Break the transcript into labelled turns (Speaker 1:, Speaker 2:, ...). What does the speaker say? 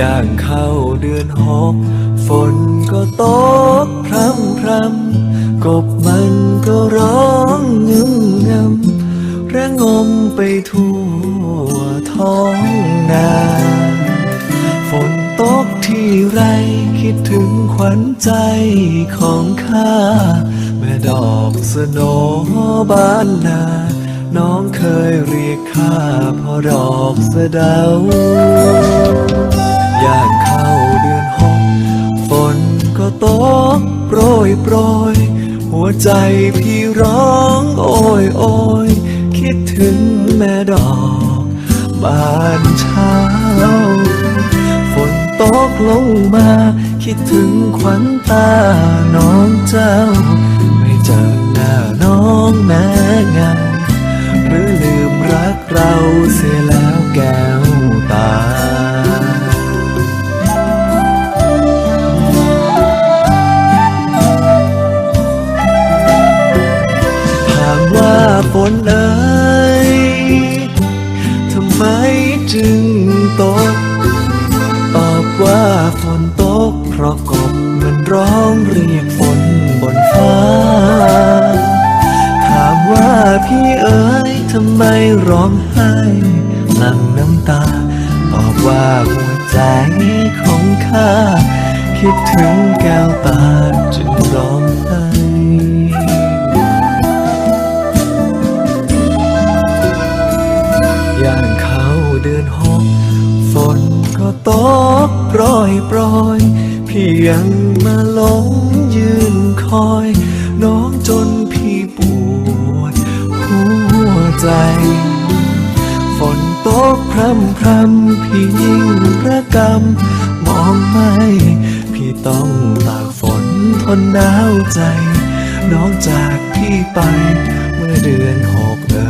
Speaker 1: ย่างเข้าเดือนหกฝนก็ตกพรำพรำกบมันก็ร้องงึมงำระงมไปทั่วท้องนาฝนตกที่ไรคิดถึงขวัญใจของข้า แม่ดอกสนบานนาน้องเคยเรียกข้าพ่อดอกสะดา ยโปรยหัวใจพี่ร้องโอยโอยคิดถึงแม่ดอกบ้านเช้า ฝนตกลงมา คิดถึงขวัญตาน้องเจ้า ไม่เจอหน้าน้องแม้เงาหรือลืมรักเราเสียแล้วแก้วตา ฝนเอ๋ยทำไมจึงตก ตอบว่าฝนตก เพราะกบมันร้องเรียกฝนบนฟ้า ถามว่าพี่เอ๋ยทำไมร้องไห้หลั่งน้ำตา ตอบว่าหัวใจของข้า คิดถึงแก้วตาจึงร้องไห้ ฝนก็ตกโปรยโปรยพี่ยังมาหลงยืนคอย น้องจนพี่ปวดหัวใจ ฝนตกพรำพรำพี่ยิ่งระกำมองไม่พี่ต้องตากฝนทนหนาวใจ น้องจากพี่ไปเมื่อเดือนหกเอ่